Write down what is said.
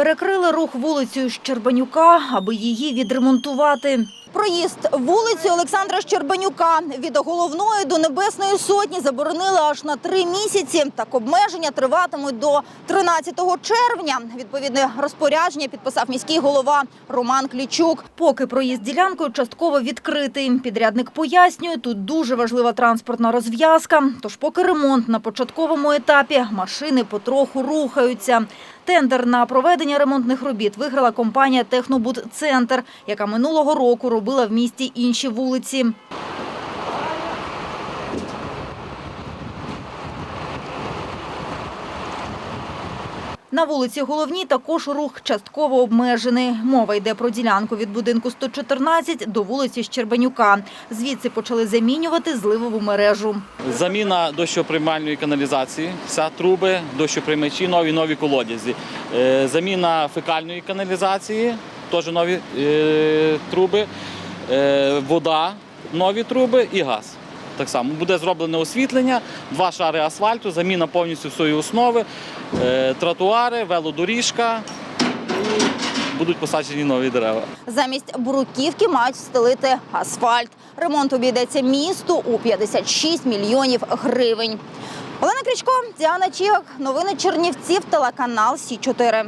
Перекрили рух вулицею Щербанюка, аби її відремонтувати. Проїзд вулиці Олександра Щербанюка від головної до Небесної Сотні заборонили аж на три місяці. Так обмеження триватимуть до 13 червня. Відповідне розпорядження підписав міський голова Роман Клічук. Поки проїзд ділянкою частково відкритий. Підрядник пояснює, тут дуже важлива транспортна розв'язка. Тож поки ремонт на початковому етапі, машини потроху рухаються. Тендер на проведення ремонтних робіт виграла компанія «Технобудцентр», яка минулого року робила в місті інші вулиці. На вулиці Головній також рух частково обмежений. Мова йде про ділянку від будинку 114 до вулиці Щербанюка. Звідси почали замінювати зливову мережу. Заміна дощоприймальної каналізації, вся труби, дощоприймачі, нові нові колодязі. Е, Заміна фекальної каналізації, теж нові е, труби, Е, вода, нові труби і газ. Так само буде зроблене освітлення, два шари асфальту, заміна повністю всієї основи, е, тротуари, велодоріжка будуть посаджені нові дерева. Замість бруківки мають встелити асфальт. Ремонт обійдеться місту у 56 мільйонів гривень. Олена Крічко, Діана Чігак. Новини Чернівців, телеканал Сі 4